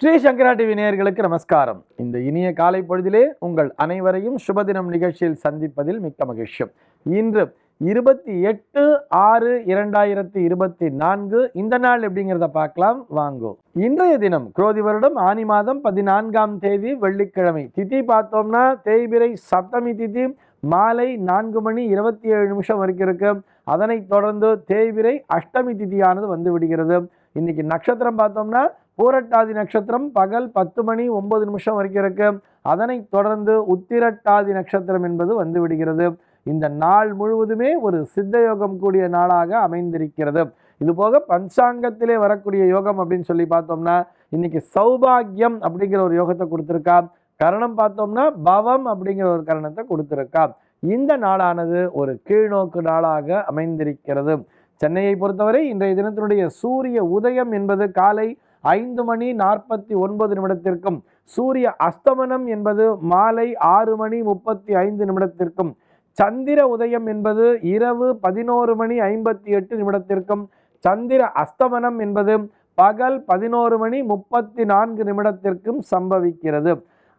ஸ்ரீ சங்கரா TV நேயர்களுக்கு நமஸ்காரம். இந்த இனிய காலை பொழுதிலே உங்கள் அனைவரையும் சுபதினம் நிகழ்ச்சியில் சந்திப்பதில் மிக்க மகிழ்ச்சி. இன்று இருபத்தி எட்டு ஆறு இரண்டாயிரத்தி இருபத்தி நான்கு இந்த நாள் எப்படிங்கிறத பார்க்கலாம். வாங்கோ. இன்றைய தினம் குரோதி வருடம் ஆனி மாதம் பதினான்காம் தேதி வெள்ளிக்கிழமை திதி பார்த்தோம்னா தேய்பிரை சப்தமி திதி மாலை நான்கு மணி இருபத்தி ஏழு நிமிஷம் வரைக்கும் இருக்கு. அதனைத் தொடர்ந்து தேய்பிரை அஷ்டமி திதியானது வந்து விடுகிறது. இன்னைக்கு நட்சத்திரம் பார்த்தோம்னா பூரட்டாதி நட்சத்திரம் பகல் பத்து மணி ஒன்பது நிமிஷம் வரைக்கும் இருக்கு. அதனைத் தொடர்ந்து உத்திரட்டாதி நட்சத்திரம் என்பது வந்து விடுகிறது. இந்த நாள் முழுவதுமே ஒரு சித்த யோகம் கூடிய நாளாக அமைந்திருக்கிறது. இது போக பஞ்சாங்கத்திலே வரக்கூடிய யோகம் அப்படின்னு சொல்லி பார்த்தோம்னா இன்னைக்கு சௌபாகியம் அப்படிங்கிற ஒரு யோகத்தை கொடுத்துருக்கா. கரணம் பார்த்தோம்னா பவம் அப்படிங்கிற ஒரு கரணத்தை கொடுத்துருக்கா. இந்த நாளானது ஒரு கீழ்நோக்கு நாளாக அமைந்திருக்கிறது. சென்னையை பொறுத்தவரை இன்றைய தினத்தினுடைய சூரிய உதயம் என்பது காலை ஐந்து மணி நாற்பத்தி ஒன்பது நிமிடத்திற்கும் சூரிய அஸ்தமனம் என்பது மாலை ஆறு மணி முப்பத்தி ஐந்து நிமிடத்திற்கும் சந்திர உதயம் என்பது இரவு பதினோரு மணி ஐம்பத்தி எட்டு நிமிடத்திற்கும் சந்திர அஸ்தமனம் என்பது பகல் பதினோரு மணி முப்பத்தி நான்கு நிமிடத்திற்கும் சம்பவிக்கிறது.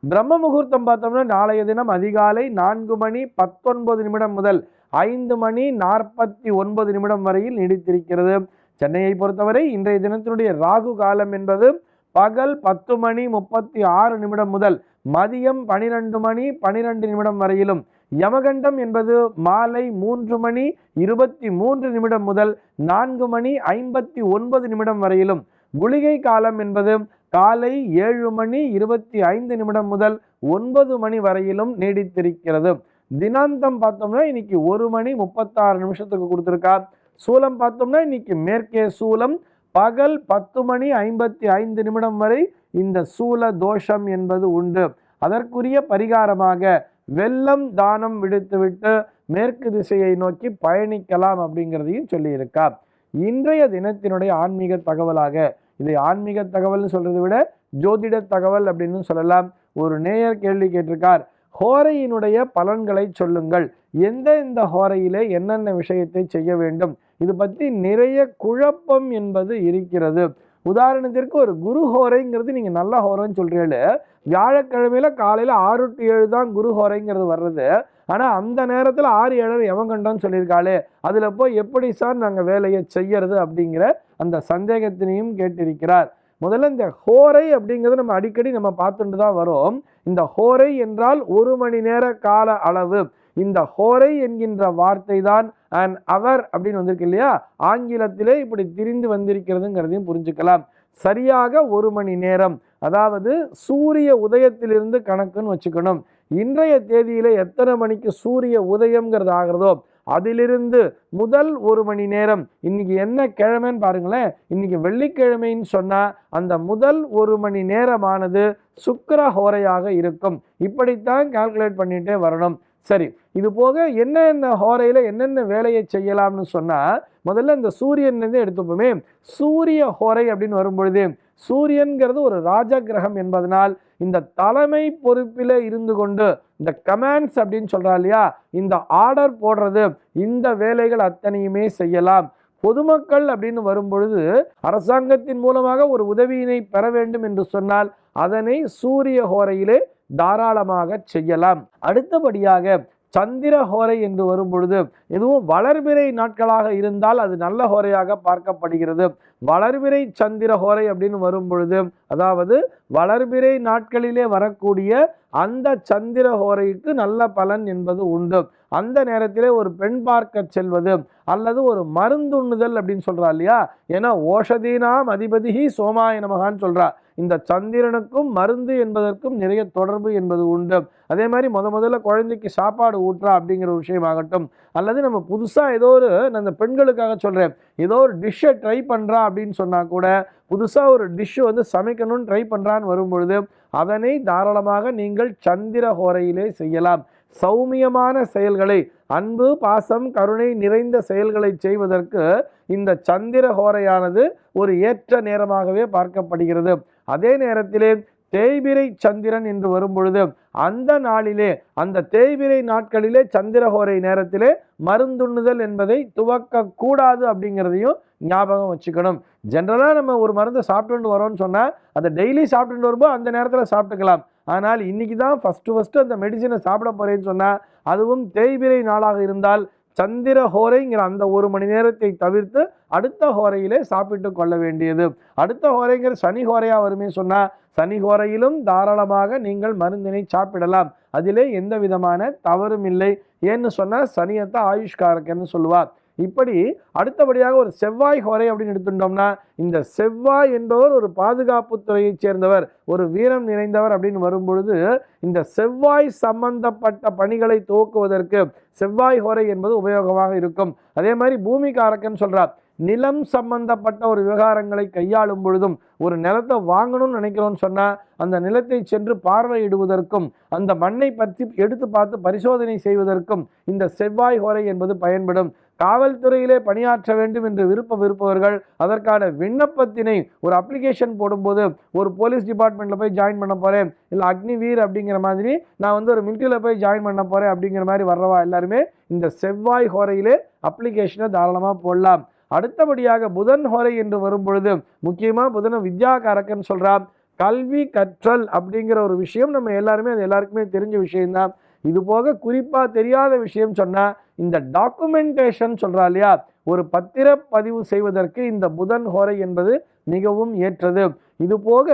பிரம்ம முகூர்த்தம் பார்த்தோம்னா நாளைய தினம் அதிகாலை நான்கு மணி பத்தொன்பது நிமிடம் முதல் ஐந்து மணி நாற்பத்தி ஒன்பது நிமிடம் வரையில் நீடித்திருக்கிறது. சென்னையை பொறுத்தவரை இன்றைய தினத்தினுடைய ராகு காலம் என்பது பகல் பத்து மணி முப்பத்தி ஆறு நிமிடம் முதல் மதியம் பனிரெண்டு மணி பனிரெண்டு நிமிடம் வரையிலும். யமகண்டம் என்பது மாலை மூன்று மணி இருபத்தி மூன்று நிமிடம் முதல் நான்கு மணி ஐம்பத்தி ஒன்பது நிமிடம் வரையிலும். குளிகை காலம் என்பது காலை ஏழு மணி இருபத்தி ஐந்து நிமிடம் முதல் ஒன்பது மணி வரையிலும் நீடித்திருக்கிறது. தினாந்தம் பார்த்தோம்னா இன்னைக்கு ஒரு மணி முப்பத்தாறு நிமிஷத்துக்கு கொடுத்துருக்கா சூலம் பார்த்தோம்னா இன்னைக்கு மேற்கே சூலம் பகல் பத்து மணி ஐம்பத்தி ஐந்து நிமிடம் வரை இந்த சூல தோஷம் என்பது உண்டு. அதற்குரிய பரிகாரமாக வெள்ளம் தானம் விடுத்துவிட்டு மேற்கு திசையை நோக்கி பயணிக்கலாம் அப்படிங்கிறதையும் சொல்லியிருக்கா இன்றைய தினத்தினுடைய ஆன்மீக தகவலாக இதை ஆன்மீக தகவல்னு சொல்கிறத விட ஜோதிட தகவல் அப்படின்னு சொல்லலாம். ஒரு நேயர் கேள்வி கேட்டிருக்கார். ஹோரையினுடைய பலன்களை சொல்லுங்கள். எந்த இந்த ஹோரையிலே என்னென்ன விஷயத்தை செய்ய வேண்டும்? இது பற்றி நிறைய குழப்பம் என்பது இருக்கிறது. உதாரணத்திற்கு ஒரு குரு ஹோரைங்கிறது நீங்கள் நல்ல ஹோரைன்னு சொல்கிறீங்களே வியாழக்கிழமையில் காலையில் ஆறு டு ஏழு தான் குரு ஹோரைங்கிறது வர்றது. ஆனால் அந்த நேரத்தில் ஆறு ஏழரை எவங்கண்டோன்னு சொல்லியிருக்காளே? அதில் போய் எப்படி சார் நாங்கள் வேலையை செய்யறது அப்படிங்கிற அந்த சந்தேகத்தினையும் கேட்டிருக்கிறார். முதல்ல இந்த ஹோரை அப்படிங்கிறது நம்ம அடிக்கடி நம்ம பார்த்துட்டு தான் வரோம். இந்த ஹோரை என்றால் ஒரு மணி நேர கால அளவு. இந்த ஹோரை என்கின்ற வார்த்தை தான் அண்ட் அவர் அப்படின்னு வந்திருக்கு இல்லையா? ஆங்கிலத்திலே இப்படி திரிந்து வந்திருக்கிறதுங்கிறதையும் புரிஞ்சுக்கலாம். சரியாக ஒரு மணி நேரம். அதாவது சூரிய உதயத்திலிருந்து கணக்குன்னு வச்சுக்கணும். இன்றைய தேதியில் எத்தனை மணிக்கு சூரிய உதயம்ங்கிறது ஆகிறதோ அதிலிருந்து முதல் ஒரு மணி நேரம் இன்னைக்கு என்ன கிழமைன்னு பாருங்களேன். இன்னைக்கு வெள்ளிக்கிழமைன்னு சொன்னால் அந்த முதல் ஒரு மணி நேரமானது சுக்கர ஹோரையாக இருக்கும். இப்படித்தான் கால்குலேட் பண்ணிகிட்டே வரணும். சரி இது போக என்னென்ன ஹோரையில் என்னென்ன வேலையை செய்யலாம்னு சொன்னால் முதல்ல இந்த சூரியன்லேருந்து எடுத்துப்போமே. சூரிய ஹோரை அப்படின்னு வரும்பொழுது சூரியன்கிறது ஒரு ராஜ கிரகம் என்பதனால் இந்த தலைமை பொறுப்பில் இருந்து கொண்டு இந்த கமாண்ட்ஸ் அப்படின்னு சொல்கிறா இல்லையா இந்த ஆர்டர் போடுறது இந்த வேலைகள் அத்தனையுமே செய்யலாம். பொதுமக்கள் அப்படின்னு வரும்பொழுது அரசாங்கத்தின் மூலமாக ஒரு உதவியினை பெற வேண்டும் என்று சொன்னால் அதனை சூரிய ஹோரையிலே தாராளமாக செய்யலாம். அடுத்தபடியாக சந்திர ஹோரை என்று வரும் பொழுது எதுவும் வளர்பிறை நாட்களாக இருந்தால் அது நல்ல ஹோரையாக பார்க்கப்படுகிறது. வளர்பிறை சந்திர ஹோரை அப்படின்னு வரும் பொழுது அதாவது வளர்பிறை நாட்களிலே வரக்கூடிய அந்த சந்திர ஹோரைக்கு நல்ல பலன் என்பது உண்டு. அந்த நேரத்திலே ஒரு பெண் பார்க்க செல்வது அல்லது ஒரு மருந்துண்ணுதல் அப்படின்னு சொல்கிறா இல்லையா? ஏன்னா ஓஷதீனாம் அதிபதி சோமாய நமகான்னு சொல்கிறா இந்த சந்திரனுக்கும் மருந்து என்பதற்கும் நிறைய தொடர்பு என்பது உண்டு. அதே மாதிரி முத முதல்ல குழந்தைக்கு சாப்பாடு ஊட்டுறா அப்படிங்கிற ஒரு விஷயமாகட்டும். அல்லது நம்ம புதுசாக ஏதோ ஒரு நான் இந்த பெண்களுக்காக சொல்கிறேன் ஏதோ ஒரு டிஷ்ஷை ட்ரை பண்ணுறா அப்படின்னு சொன்னால் கூட புதுசாக ஒரு டிஷ்ஷு வந்து சமைக்கணும்னு ட்ரை பண்ணுறான்னு வரும்பொழுது அதனை தாராளமாக நீங்கள் சந்திர ஹோரையிலே செய்யலாம். சௌமியமான செயல்களை அன்பு பாசம் கருணை நிறைந்த செயல்களை செய்வதற்கு இந்த சந்திர ஹோரையானது ஒரு ஏற்ற நேரமாகவே பார்க்கப்படுகிறது. அதே நேரத்திலே தேய்பிரை சந்திரன் என்று வரும்பொழுது அந்த நாளிலே அந்த தேய்பிரை நாட்களிலே சந்திரஹோரை நேரத்திலே மருந்துண்ணுதல் என்பதை துவக்க கூடாது அப்படிங்கிறதையும் ஞாபகம் வச்சுக்கணும். ஜென்ரலாக நம்ம ஒரு மருந்தை சாப்பிட்டுட்டு வரோம்னு சொன்னால் அதை டெய்லி சாப்பிட்டுட்டு வரும்போது அந்த நேரத்தில் சாப்பிட்டுக்கலாம். ஆனால் இன்றைக்கி தான் ஃபஸ்ட்டு ஃபஸ்ட்டு அந்த மெடிசினை சாப்பிட போகிறேன்னு சொன்னால் அதுவும் தேய்பிரை நாளாக இருந்தால் சந்திர ஹோரைங்கிற அந்த ஒரு மணி நேரத்தை தவிர்த்து அடுத்த ஹோரையிலே சாப்பிட்டு கொள்ள வேண்டியது. அடுத்த ஹோரைங்கிற சனி ஹோரையாக வருமே சொன்னால் சனி ஹோரையிலும் தாராளமாக நீங்கள் மருந்தினை சாப்பிடலாம். அதிலே எந்த விதமான தவறும் இல்லை. ஏன்னு சொன்னால் சனியத்தை ஆயுஷ்காரக்கன்னு சொல்லுவார். இப்படி அடுத்தபடியாக ஒரு செவ்வாய் ஹோரை அப்படின்னு எடுத்துட்டோம்னா இந்த செவ்வாய் என்பவர் ஒரு பாதுகாப்பு துறையைச் சேர்ந்தவர் ஒரு வீரம் நிறைந்தவர் அப்படின்னு வரும்பொழுது இந்த செவ்வாய் சம்பந்தப்பட்ட பணிகளை துவக்குவதற்கு செவ்வாய் ஹோரை என்பது உபயோகமாக இருக்கும். அதே மாதிரி பூமி பூமிகாரக்கன் சொல்கிறார் நிலம் சம்பந்தப்பட்ட ஒரு விவகாரங்களை கையாளும் பொழுதும் ஒரு நிலத்தை வாங்கணும்னு நினைக்கிறோம்னு சொன்னால் அந்த நிலத்தை சென்று பார்வையிடுவதற்கும் அந்த மண்ணை பற்றி எடுத்து பார்த்து பரிசோதனை செய்வதற்கும் இந்த செவ்வாய் ஹோரை என்பது பயன்படும். காவல்துறையிலே பணியாற்ற வேண்டும் என்று விருப்பம் இருப்பவர்கள் அதற்கான விண்ணப்பத்தினை ஒரு அப்ளிகேஷன் போடும்போது ஒரு போலீஸ் டிபார்ட்மெண்ட்டில் போய் ஜாயின் பண்ண போகிறேன் இல்லை அக்னிவீர் அப்படிங்கிற மாதிரி நான் வந்து ஒரு மிலிட்டரியில் போய் ஜாயின் பண்ண போகிறேன் அப்படிங்கிற மாதிரி வர்றவா எல்லாருமே இந்த செவ்வாய் ஹோரையிலே அப்ளிகேஷனை தாராளமாக போடலாம். அடுத்தபடியாக புதன் ஹோரை என்று வரும்பொழுது முக்கியமாக முக்கியமாக வித்யா வித்யாகாரக்கன் சொல்கிறான் கல்வி கற்றல் அப்படிங்கிற ஒரு விஷயம் நம்ம எல்லாருமே அது எல்லாருக்குமே தெரிஞ்ச விஷயம்தான். இது போக குறிப்பாக தெரியாத விஷயம் சொன்னால் இந்த டாக்குமெண்டேஷன் சொல்கிறா இல்லையா? ஒரு பத்திரப்பதிவு செய்வதற்கு இந்த புதன் ஹோரை என்பது மிகவும் ஏற்றது. இது போக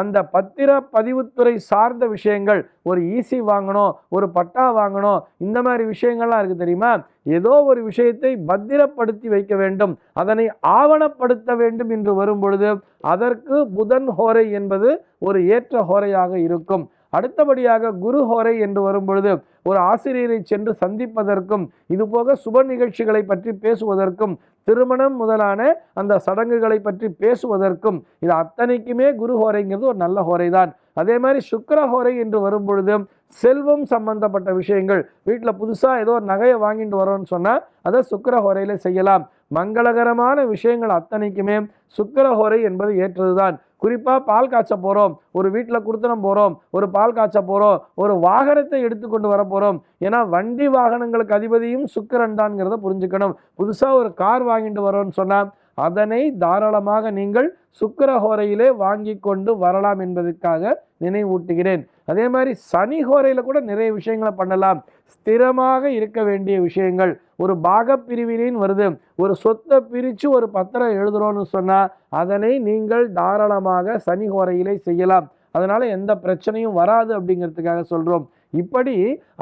அந்த பத்திர பதிவுத்துறை சார்ந்த விஷயங்கள் ஒரு ஈசி வாங்கணும் ஒரு பட்டா வாங்கணும் இந்த மாதிரி விஷயங்கள்லாம் இருக்குது தெரியுமா? ஏதோ ஒரு விஷயத்தை பத்திரப்படுத்தி வைக்க வேண்டும். அதனை ஆவணப்படுத்த வேண்டும் என்று வரும் பொழுது அதற்கு புதன் ஹோரை என்பது ஒரு ஏற்ற ஹோரையாக இருக்கும். அடுத்தபடியாக குரு ஹோரை என்று வரும்பொழுது ஒரு ஆசிரியரை சென்று சந்திப்பதற்கும் இதுபோக சுப நிகழ்ச்சிகளை பற்றி பேசுவதற்கும் திருமணம் முதலான அந்த சடங்குகளை பற்றி பேசுவதற்கும் இது அத்தனைக்குமே குரு ஹோரைங்கிறது ஒரு நல்ல ஹோரை தான் அதே மாதிரி சுக்கர ஹோரை என்று வரும்பொழுது செல்வம் சம்பந்தப்பட்ட விஷயங்கள் வீட்டில் புதுசாக ஏதோ ஒரு நகையை வாங்கிட்டு வரோம்னு சொன்னால் அதை சுக்கர ஹோரையில் செய்யலாம். மங்களகரமான விஷயங்கள் அத்தனைக்குமே சுக்கர ஹோரை என்பது ஏற்றதுதான். குறிப்பாக பால் காய்ச்ச போகிறோம் ஒரு வீட்டில் கொடுத்தனம் போகிறோம் ஒரு பால் காய்ச்ச போகிறோம் ஒரு வாகனத்தை எடுத்துக்கொண்டு வர போகிறோம் ஏன்னா வண்டி வாகனங்களுக்கு அதிபதியும் சுக்கரன் தான்ங்கிறத புரிஞ்சுக்கணும். புதுசாக ஒரு கார் வாங்கிட்டு வரோம்னு சொன்னால் அதனை தாராளமாக நீங்கள் சுக்கரஹோரையிலே வாங்கி கொண்டு வரலாம் என்பதற்காக நினைவூட்டுகிறேன். அதே மாதிரி சனி ஹோரையில் கூட நிறைய விஷயங்களை பண்ணலாம். ஸ்திரமாக இருக்க வேண்டிய விஷயங்கள் ஒரு பாகப்பிரிவினின் வருது. ஒரு சொத்தை பிரித்து ஒரு பத்திரம் எழுதுறோன்னு சொன்னால் அதனை நீங்கள் தாராளமாக சனி ஹோரையிலே செய்யலாம். அதனால் எந்த பிரச்சனையும் வராது அப்படிங்கிறதுக்காக சொல்கிறோம் இப்படி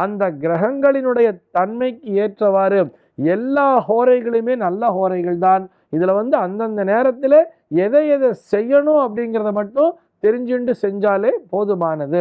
அந்த கிரகங்களினுடைய தன்மைக்கு ஏற்றவாறு எல்லா ஹோரைகளுமே நல்ல ஹோரைகள் தான். இதில் வந்து அந்தந்த நேரத்தில் எதை எதை செய்யணும் அப்படிங்கிறத மட்டும் தெரிஞ்சுண்டு செஞ்சாலே போதுமானது.